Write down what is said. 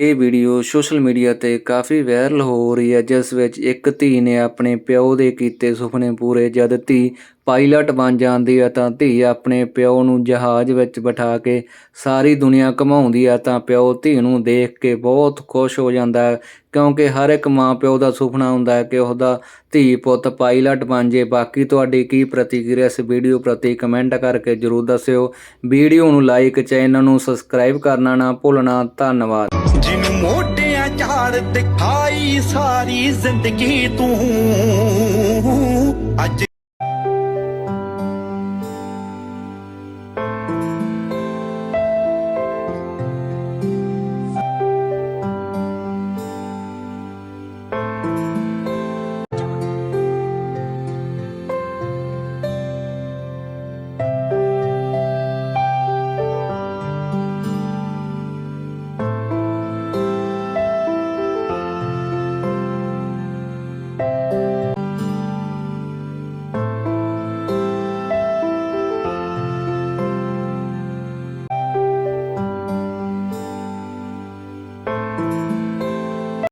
ਇਹ video social media ਤੇ ਕਾਫੀ viral ਹੋ ਰਹੀ ਹੈ, ਜਿਸ ਵਿੱਚ ਇੱਕ ਧੀ ਨੇ ਆਪਣੇ ਪਿਓ ਦੇ ਕੀਤੇ ਸੁਪਨੇ ਪੂਰੇ ਜਦ ਧੀ ਪਾਇਲਟ ਬਣ ਜਾਂਦੀ ਹੈ ਤਾਂ ਧੀ ਆਪਣੇ ਪਿਓ ਨੂੰ ਜਹਾਜ਼ ਵਿੱਚ ਬਿਠਾ ਕੇ ਸਾਰੀ ਦੁਨੀਆ ਘੁਮਾਉਂਦੀ ਹੈ। ਤਾਂ ਪਿਓ ਧੀ ਨੂੰ ਦੇਖ ਕੇ ਬਹੁਤ ਖੁਸ਼ ਹੋ ਜਾਂਦਾ ਹੈ, ਕਿਉਂਕਿ ਹਰ ਇੱਕ ਮਾਂ ਪਿਓ ਦਾ ਸੁਪਨਾ ਹੁੰਦਾ ਹੈ ਕਿ ਉਹਦਾ ਧੀ ਪੁੱਤ ਪਾਇਲਟ ਬਣ ਜੇ ਬਾਕੀ ਤੁਹਾਡੀ ਕੀ ਪ੍ਰਤੀਕਿਰਿਆ, ਇਸ ਵੀਡੀਓ ਪ੍ਰਤੀ ਕਮੈਂਟ ਕਰਕੇ ਜਰੂਰ ਦੱਸਿਓ। ਵੀਡੀਓ ਨੂੰ ਲਾਈਕ, ਚੈਨਲ ਨੂੰ ਸਬਸਕ੍ਰਾਈਬ ਕਰਨਾ ਨਾ ਭੁੱਲਣਾ। ਧੰਨਵਾਦ। ਜਿਹਨੂੰ ਮੋਢਿਆਂ ਝਾੜ ਦਿਖਾਈ ਸਾਰੀ ਜ਼ਿੰਦਗੀ ਤੂੰ।